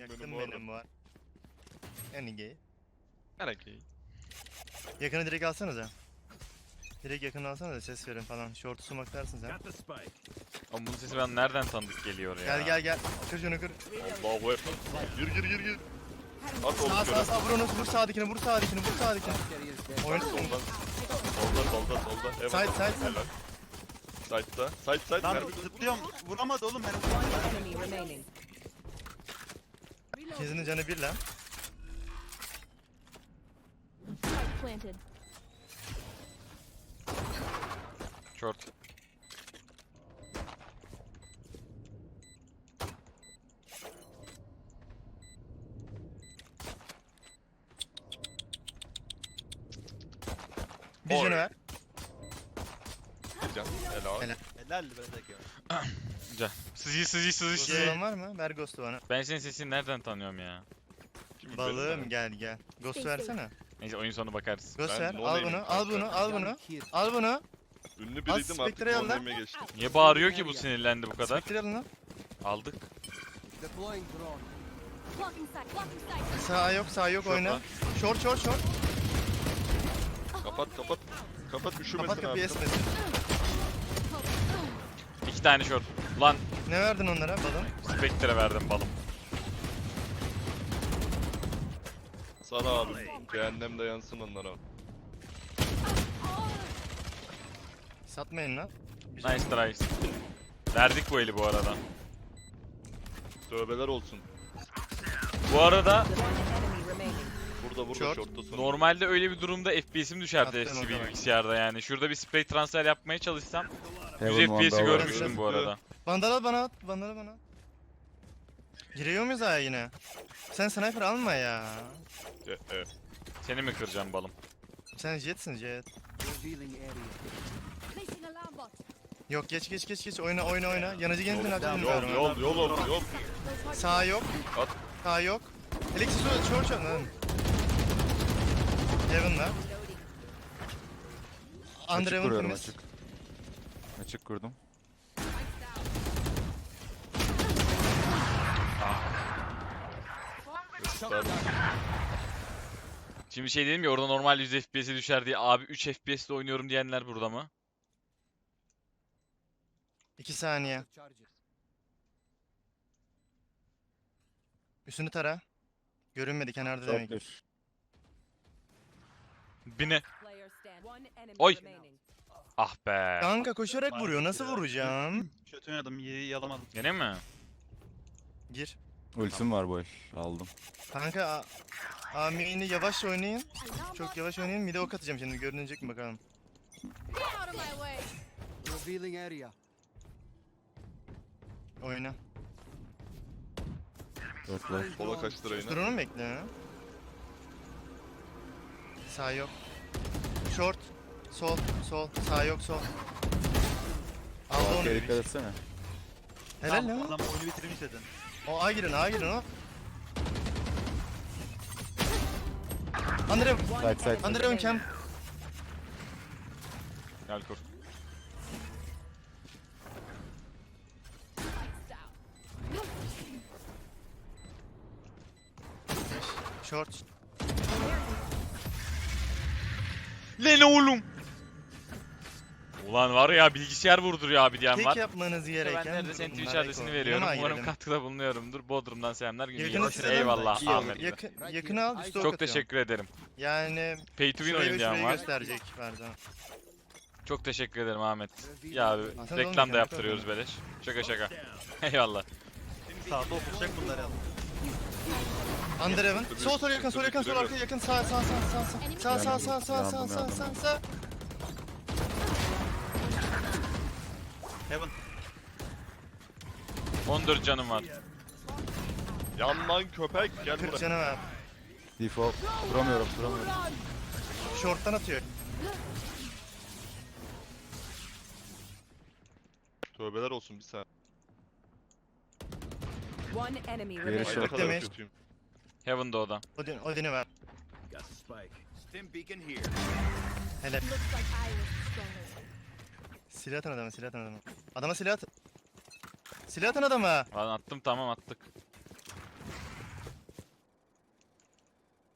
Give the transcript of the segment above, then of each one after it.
Benim bu arada. benim var. Yani gay. Merak iyi. Yakını direkt alsanıza. Direkt yakını alsanıza ses verin falan. Short'u sumaklarsın sen. Ama bunun sesi ben nereden tanıdık geliyor ya? Gel gel gel. Kır şunu kır. Allahu ekber. Gir gir gir gir. At oğlum Sağ şöyle. sağ sağ vur onu. Vur sağdakini vur sağdakini vur sağdakini. Oyun Soldan. Solda solda solda. Evet. Side, side. Helal. Side'da. Side side. Lan zıplıyorum. Vuramadı oğlum ben. Kezinin canı bir lan. Planted. Short. Bir Oy. canı ver. Can. Helal. Helal. Helal be zeki. Güzel. Sızı sızı sızı Ghost'u sızı. olan var mı? Ver Ghost'u bana. Ben senin sesini nereden tanıyorum ya? Kim Balığım gel gel. Ghost versene. Neyse oyun sonu bakarız. Ghost Ben ver. Al bunu. kanka. Al bunu. Al bunu. Al bunu. Ünlü Az biriydim artık Spectre'yi al lan. no name'e geçtim. Niye bağırıyor ki bu sinirlendi bu kadar? Spectre alın lan. Aldık. Blocking sight. Blocking sight. Sağ yok sağ yok oyna. Short short short. Kapat kapat. Kapat üşümesin Kapat kapıyı abi. esmesin. Tane short. Lan Ne verdin onlara balım? Spectre verdim balım. Sana abi. Cehennemde yansın onlara. Satmayın lan. Nice try. Verdik bu eli bu arada. Tövbeler olsun. Bu arada Enemy remaining. Burada burada Short. shortta sonra. normalde öyle bir durumda FPS'im düşerdi Attın eski o bir zaman. bilgisayarda yani. Şurada bir spray transfer yapmaya çalışsam 100 Heaven one FPS'i görmüştüm bu arada. Vandal bana at. Vandal bana at. Giriyor muyuz ha yine? Sen sniper alma ya. E, e. Seni mi kıracağım balım? Sen jetsin jet. Yok geç geç geç geç oyna oyna oyna. Yanıcı Yol gençten atın yol yol yol yol yol. Sağ yok. At. Sağ yok. Alexis short short short lan. Heaven var. Under Açık Heaven kuruyorum temiz. açık. Açık kurdum. Şimdi şey dedim ya orada normal 100 FPS'e düşer diye abi 3 FPS'le oynuyorum diyenler burada mı? 2 saniye. Üstünü tara. Görünmedi kenarda demek. Bine. Oy. Ah be. Kanka koşarak vuruyor. Nasıl vuracağım? Kötü oynadım. Yalamadım. Gene mi? Gir. Ultim var bu el. Aldım. Kanka a- Amin'i yavaş oynayın. Çok yavaş oynayın. Bir de ok atacağım şimdi. Görünecek mi bakalım. Get out of my way. Revealing area. Oyna. Dörtler. Sola kaçtı Reyna. Drone'u mu bekle ha? Sağ yok. Short. Sol. Sol. Sağ yok sol. Aldı onu. Arkaya dikkat etsene. Helal Tamam, lan. Adam oyunu bitirmiş zaten. O A girin A girin o. Andre. One Side, side. Andre remaining. camp. Gel kur. Short. Lan oğlum. Ulan var ya bilgisayar vurduruyor abi diyen Tek var. yapmanız gereken. Ben nerede senin Twitch adresini veriyorum. Yanıma Umarım girelim. katkıda bulunuyorumdur. Bodrum'dan selamlar. Günü Yakını iyi sıradan Eyvallah iyi olur. Ahmet. Yakın, yakını al üstü ok Çok atıyorum. teşekkür ederim. Yani Pay to win şurayı oyun ve diyen şurayı var. gösterecek pardon. Çok teşekkür ederim Ahmet. Ya abi reklam da yaptırıyoruz beleş. Şaka şaka. Eyvallah. Sağda oturacak bunlar ya. Under Heaven. Sol sol yakın sol yakın sol arka yakın sağ sağ sağ sağ sağ sağ sağ sağ sağ sağ sağ sağ Heaven. 14 canım var. Yan lan köpek gel 40 buraya. canı var. Default. Vuramıyorum, vuramıyorum. Short'tan atıyor. Tövbeler olsun bir saniye. One enemy Geri remaining. Ay ne short. kadar Demek. kötüyüm. Heaven'da o da. Odin, Odin'i ver. Got the spike. Stim beacon here. Hele. Looks like I was stronger silah atan adama, silah atan adama. Adama silah at. Silah atan adama. Lan attım tamam attık.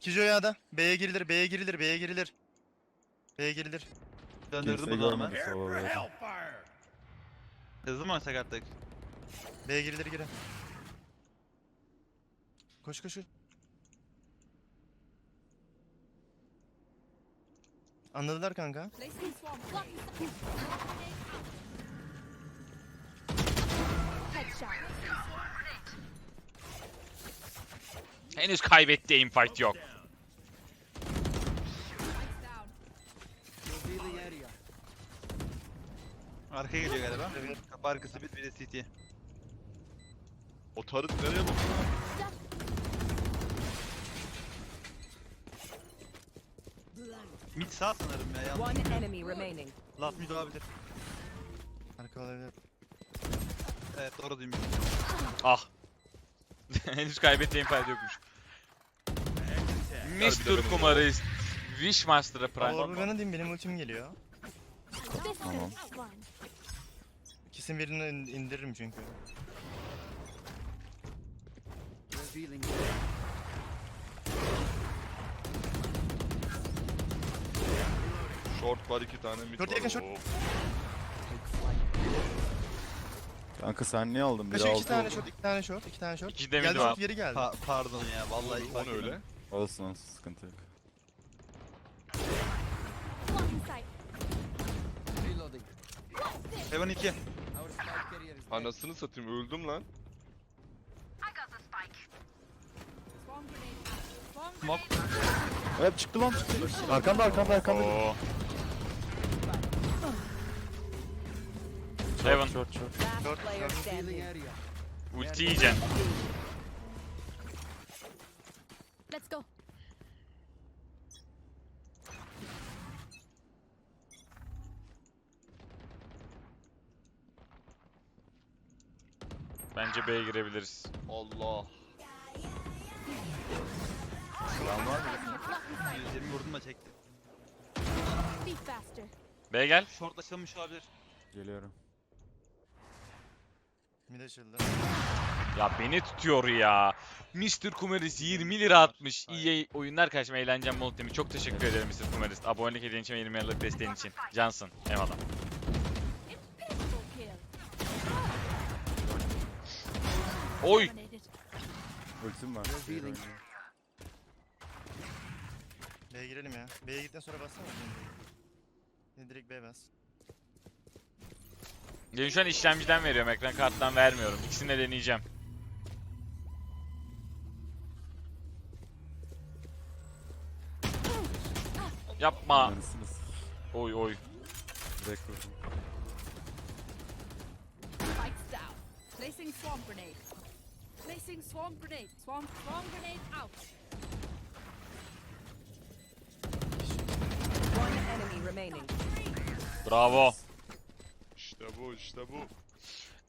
Kijo yağda. B'ye girilir, B'ye girilir, B'ye girilir. B'ye girilir. Döndürdüm Kimse bunu hemen. Hızlı mı oynasak? B'ye girilir gire. Koş koş koş. Anladılar kanka. Henüz kaybetti aimfight yok. Arka geliyor galiba. Kapı arkası bir bir de CT. O tarıt nereye bakıyor? Mid sağ sanırım ya. Yanlış. One enemy remaining. Last mid olabilir. Arka olabilir. Evet doğru duymuş. Ah. Henüz kaybetti aimfight yokmuş. Mr. Kumarist. Wishmaster'a Prime. Ben diyeyim benim ultim geliyor. Tamam. İkisinin birini in- indiririm çünkü. Short var iki tane mid Short var. yakın, short. Oo. Kanka sen niye aldın? İki altı tane oldu. short, iki tane short, iki tane short. İki de mid Geldi var. short geri geldi. Pa pardon ya vallahi O fark ne öyle? etmedim. Olsun olsun sıkıntı yok. Blocking sight. Reloading. Heaven 2. Our spike carrier is dead. Anasını satayım öldüm lan. Grenade. Smoke. Hep çıktı lan çıktı. Arkamda arkamda arkamda. Oo. Heaven. Short short. Last player standing. Ulti yiyeceksin. Let's go. Bence B'ye girebiliriz. Allah. Lan var mı? 120 vurdum da çekti. Be faster. B gel. Short açılmış olabilir. Geliyorum. Ya beni tutuyor ya. Mr. Kumarist 20 lira atmış. İyi oyunlar karşıma eğlencem bol temi. Çok teşekkür ederim Mr. Kumarist. Abonelik hediyen için ve 20 liralık desteğin için. Cansın. Eyvallah. Oy. Ultim var. B'ye girelim ya. B'ye gittikten sonra bassana. Direkt B bas. Ben şu an işlemciden veriyorum. Ekran karttan vermiyorum. İkisini de deneyeceğim. Yapma. Ananısınız. Oy oy. Direkt vurdum. Spikes down. Placing swarm grenade. Placing swarm grenade. Swarm swarm grenade out. One enemy remaining. Bravo. İşte bu işte bu.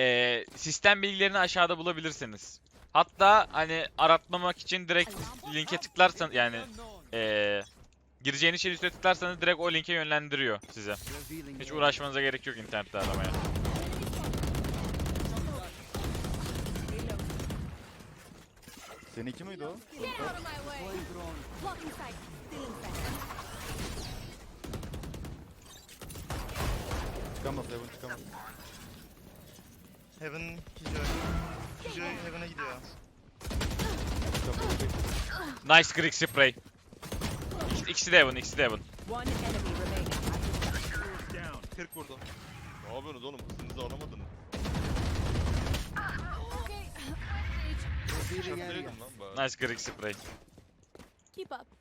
Ee, sistem bilgilerini aşağıda bulabilirsiniz. Hatta hani aratmamak için direkt linke tıklarsan yani ee, gireceğiniz şeyin üstüne tıklarsanız direkt o linke yönlendiriyor size. Hiç uğraşmanıza gerek yok internette aramaya. Seninki miydi o? Get out of my way. Deploying drone. Blocking sight. Still inside. Çıkamaz Heaven çıkamaz. Heaven, Kijo. Kijo Heaven'a gidiyor. Kapıyı. Nice Greek spray. İkisi- İkisi de Evan, ikisi de Evan. One enemy remaining. 40 vurdu. Ne yapıyorsunuz oğlum? Hızınızı alamadınız. Okay. Revealing area. Çöpleydin lan bari. Nice Greek spray. Keep up.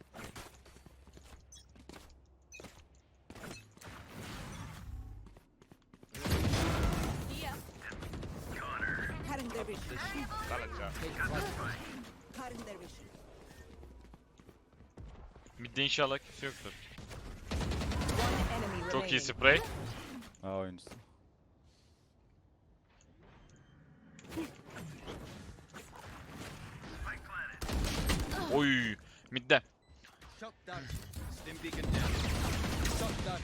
Vision. Midde inşallah kimse yoktur. Çok iyi spray. A oyuncusu. Oy. Midde. Shot down. Stim beacon down. Shot down.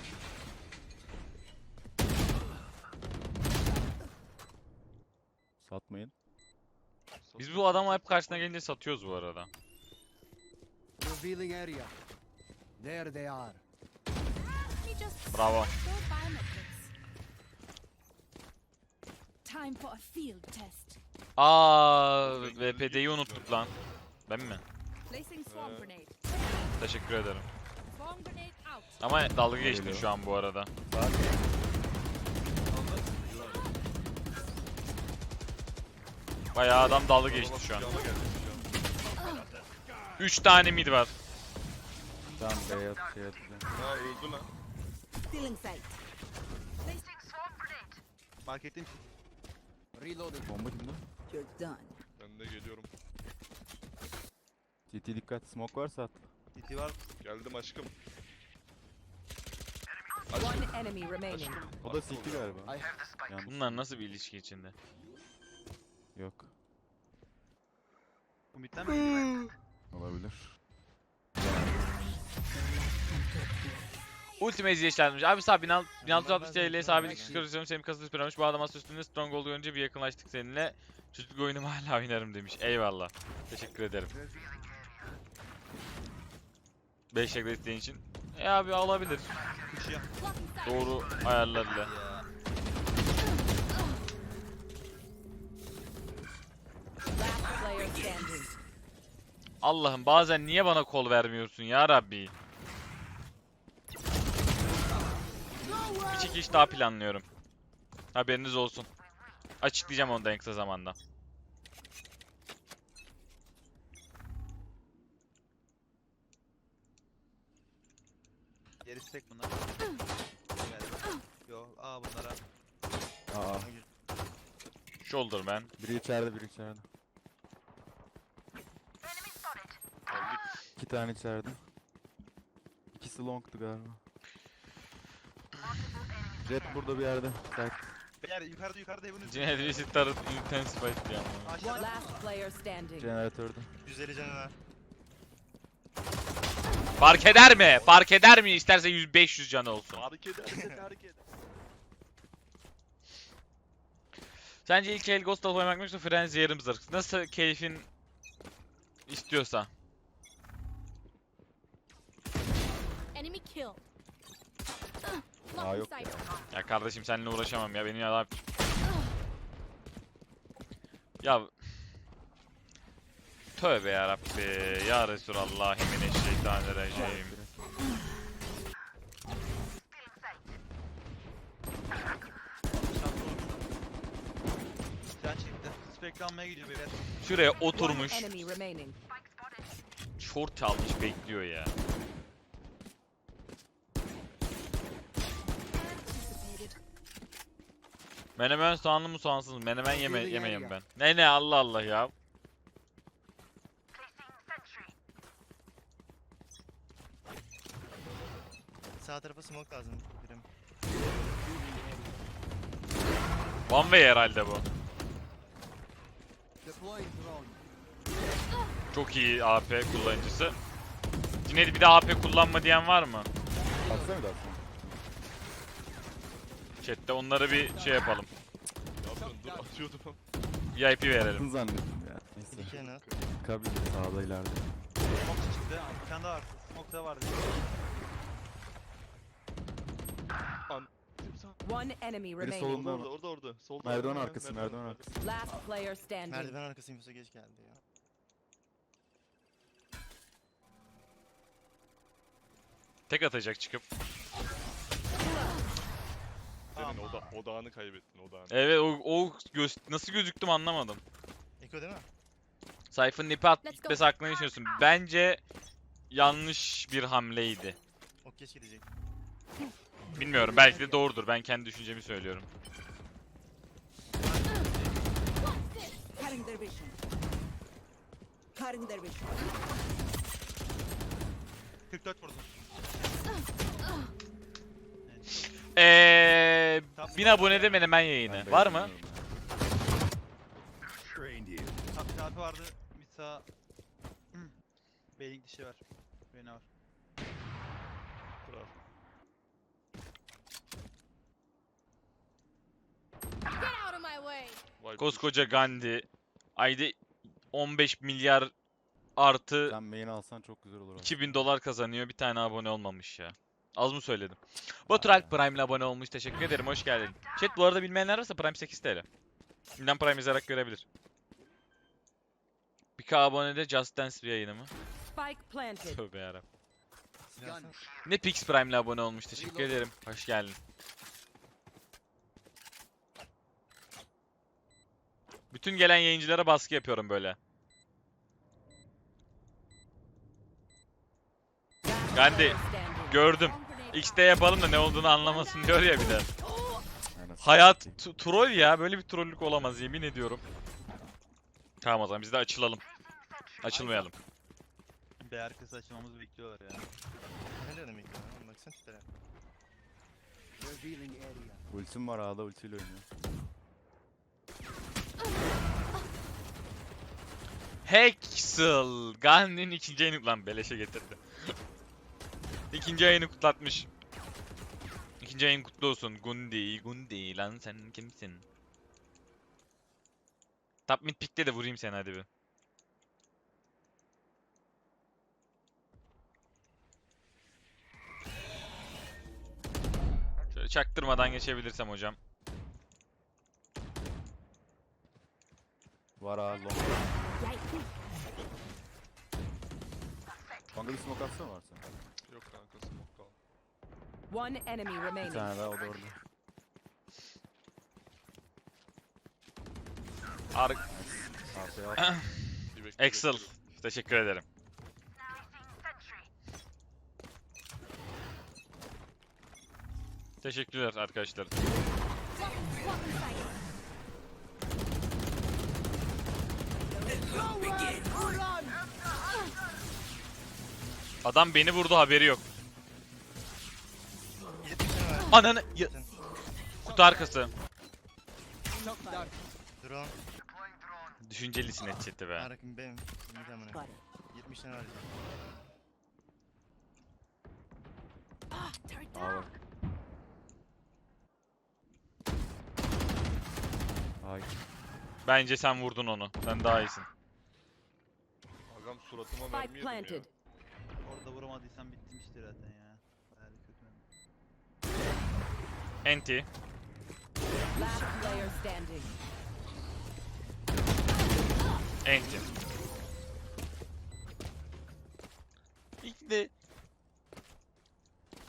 Satmayın. Biz bu adamı hep karşısına gelince satıyoruz bu arada. Revealing area. There they are. Let me just Bravo. Time for a field test. Aa, VPD'yi unuttuk lan. Ben mi? Grenade. Teşekkür ederim. Ama dalga geçtin şu an bu arada. Bayağı adam dalga geçti şu an. Cama geldi şu an. 3 tane mid var. Tamam B'ye at şey atacağım. Ha öldü lan. Stealing sight. Fark ettim. Reloading. Bomba kimde? You're done. Ben de geliyorum. CT dikkat smoke varsa at. DT var. Geldim aşkım. One enemy remaining. O da CT galiba. Bunlar nasıl bir ilişki içinde? Yok. Bu midden mi? Olabilir. Ultimate izleyicilermiş. Abi sağ 1660 TL sabit çıkarıyorum senin kasını süpürmüş. Bu adam masa üstünde strong olduğu önce bir yakınlaştık seninle. Çocuk oyunumu hala oynarım demiş. Eyvallah. Teşekkür ederim. 5 dakika isteğin için. E abi alabilir. Doğru ayarlarla. Allah'ım bazen niye bana kol vermiyorsun ya Rabbi? Bir çekiş daha planlıyorum. Haberiniz olsun. Açıklayacağım onu da en kısa zamanda. Gerisi tek bunlar. Galiba. Yo. Aa bunlara. Aa. Shoulder man. Biri içeride biri içeride. İki tane içeride. İkisi long'tu galiba. Jet burada bir yerde. Side. Beyler yukarıda yukarıda evin üstü. Cine Visitor Intensified diyor ama. Aşağıda. Last player standing. Jeneratörde. 150 canı var. Fark eder mi? Fark eder mi? İsterse 100 500 canı olsun. Fark eder. Fark eder. Sence ilk el Ghost of oynamak mı yoksa Frenzy yarım zırh? Nasıl keyfin istiyorsa. Enemy kill. Aa yok ya. Ya kardeşim seninle uğraşamam ya benim adam. Ya Tövbe ya Rabbi ya Resulallah Eşşeytanirracim. Sen çıktı. Gidiyor. Şuraya oturmuş short almış bekliyor ya. Menemen soğanlı mı soğansız mı? Menemen yeme yemeyim ben. Ne ne Allah Allah ya. Sağ tarafa smoke lazım birim. One way herhalde bu. Çok iyi AP kullanıcısı. Yine bir de AP kullanma diyen var mı? Atsana bir daha sonra. Chat'te onlara bir şey yapalım. Yapıyorsun? Dur atıyordum. VIP verelim. Zannettim ya. Neyse. İki en az. Kabil sağda ileride. Smoke çıktı. Bir tane daha var. Smoke da vardı. One enemy Biri remaining. solunda Orada orada orada. Solda. Merdiven Merdiven, arkası, merdiven arkası. Last player standing. Merdiven arkası infosu geç geldi ya. Tek atacak çıkıp. Oda, odağını kaybettin odağını. Evet o, o göz, nasıl gözüktüm anlamadım. Eko değil mi? Sayfanın ipi at Let's go. gitmesi hakkında ne düşünüyorsun? Bence yanlış bir hamleydi. Ok geç gidecek. Bilmiyorum belki de doğrudur. Ben kendi düşüncemi söylüyorum. Cutting their vision. Cutting their vision. 44 vurdum. Eee bin abonede menemen yayını. Ben Var mı? Tabi tabi vardı. Bir sağ. Hmm. Bailing dişi var. Beni var. Vay Koskoca Gandhi. Ayda 15 milyar artı Sen main alsan çok güzel olur. aslında. 2000 dolar kazanıyor. Bir tane abone olmamış ya. Az mı söyledim? Batural Prime ile abone olmuş. Teşekkür ederim. Hoş geldin. Chat bu arada bilmeyenler varsa Prime 8 TL. Bilmem Prime yazarak görebilir. Bir K abonede Just Dance yayını mı? Spike planted. Tövbe yarabbim. Ne Pix Prime ile abone olmuş. Teşekkür ederim. Hoş geldin. Bütün gelen yayıncılara baskı yapıyorum böyle. Gandhi gördüm. X'te yapalım da ne olduğunu anlamasın diyor ya bir de. Hayat troll ya. Böyle bir trollük olamaz yemin ediyorum. Tamam o zaman biz de açılalım. Açılmayalım. B arkası açılmamızı bekliyorlar ya. Ne demek ya? Baksana. Revealing area. Ultim var A'da ultiyle oynuyor. Hexel. Gandhi'nin ikinci ayını... Lan beleşe getirdi. İkinci ayını kutlatmış. İkinci ayın kutlu olsun. Gundi, Gundi. Lan sen kimsin? Top mid pick'te de vurayım seni hadi bir. Şöyle çaktırmadan geçebilirsem hocam. Var A long. Kanka bir smoke atsana varsa. Yok kanka smoke kaldı. One enemy Bir remaining. tane daha o da orada. Ar Arkaya Excel. Teşekkür ederim. Teşekkürler arkadaşlar. Adam beni vurdu haberi yok. Ananı ya- kutu arkası. Drone. Düşüncelisin headset'te be. Harekim benim. Bir zamana. 70 tane var. Turret A down. var. Ay. Bence sen vurdun onu. Sen daha iyisin. Agam suratıma mermi yedim ya. Orada vuramadıysan bitmiştir zaten ya. Bayağı da kötü. Enti. Enti. İlk de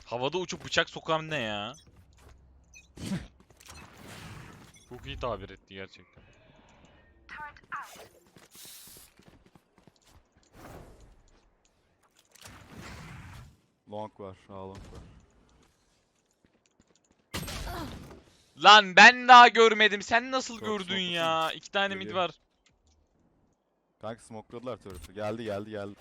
havada uçup bıçak sokan ne ya? Çok iyi tabir etti gerçekten. Long var. A long var. Lan ben daha görmedim. Sen nasıl Çok gördün smoke ya? İki tane mid Geliyor. var. Kanka smokeladılar turret'ı. Geldi geldi geldi.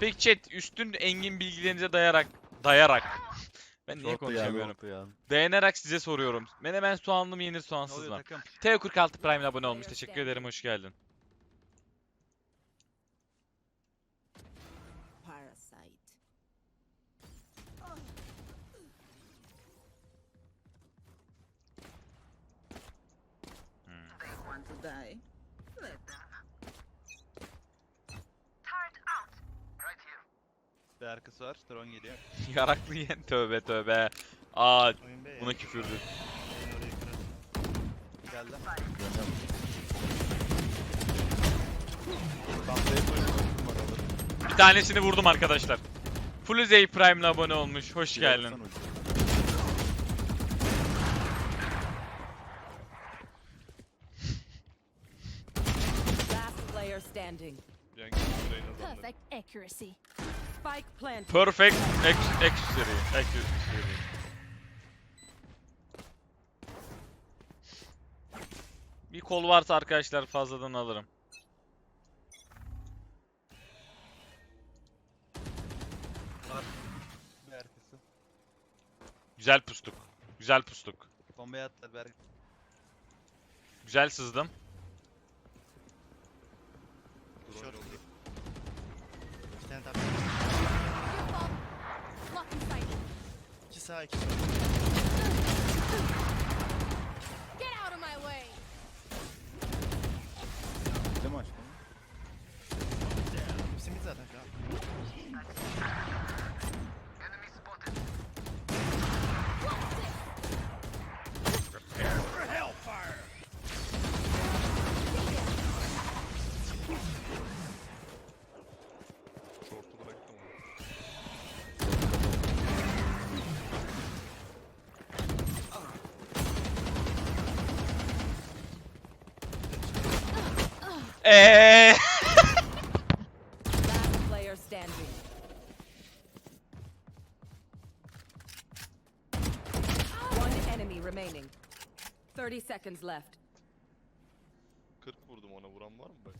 Peki chat üstün engin bilgilerinize dayarak dayarak ben niye Short da geldi, konuşamıyorum? da geldi. Dayanarak size soruyorum. Menemen soğanlı mı yenir Ne soğansız oluyor mı? takım? T46 Prime ile abone olmuş. Teşekkür ederim. Hoş geldin. B arkası var. Drone geliyor. Yaraklı yiyen tövbe tövbe. Aa Oyun B buna küfürdü. Yayın orayı kırar. Geldi. Bir tanesini vurdum arkadaşlar. Fuluzey Prime ile abone olmuş. Hoş geldin. Last player standing. Perfect accuracy. Spike planted. Perfect ex accuracy. Accuracy. Bir kol varsa arkadaşlar fazladan alırım. Arkası. Güzel pustuk. Güzel pustuk. Bombaya attılar B arkası. Güzel sızdım. İki tane tap. sağ iki sol. Get out of my way. Bitti mi aşkım? Hepsimiz zaten şu an. Seconds left. 40 vurdum ona vuran var mı be?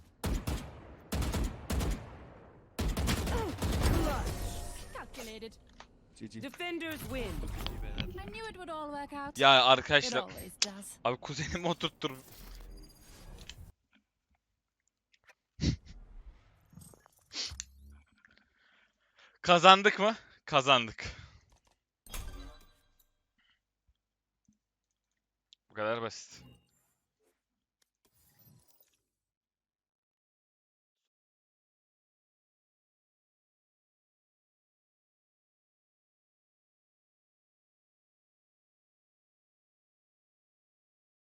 Calculated. GG. Defenders win. I knew it would all work out. Ya It arkadaşlar always does. abi kuzenimi oturttur. Kazandık mı? Kazandık. Bu kadar basit.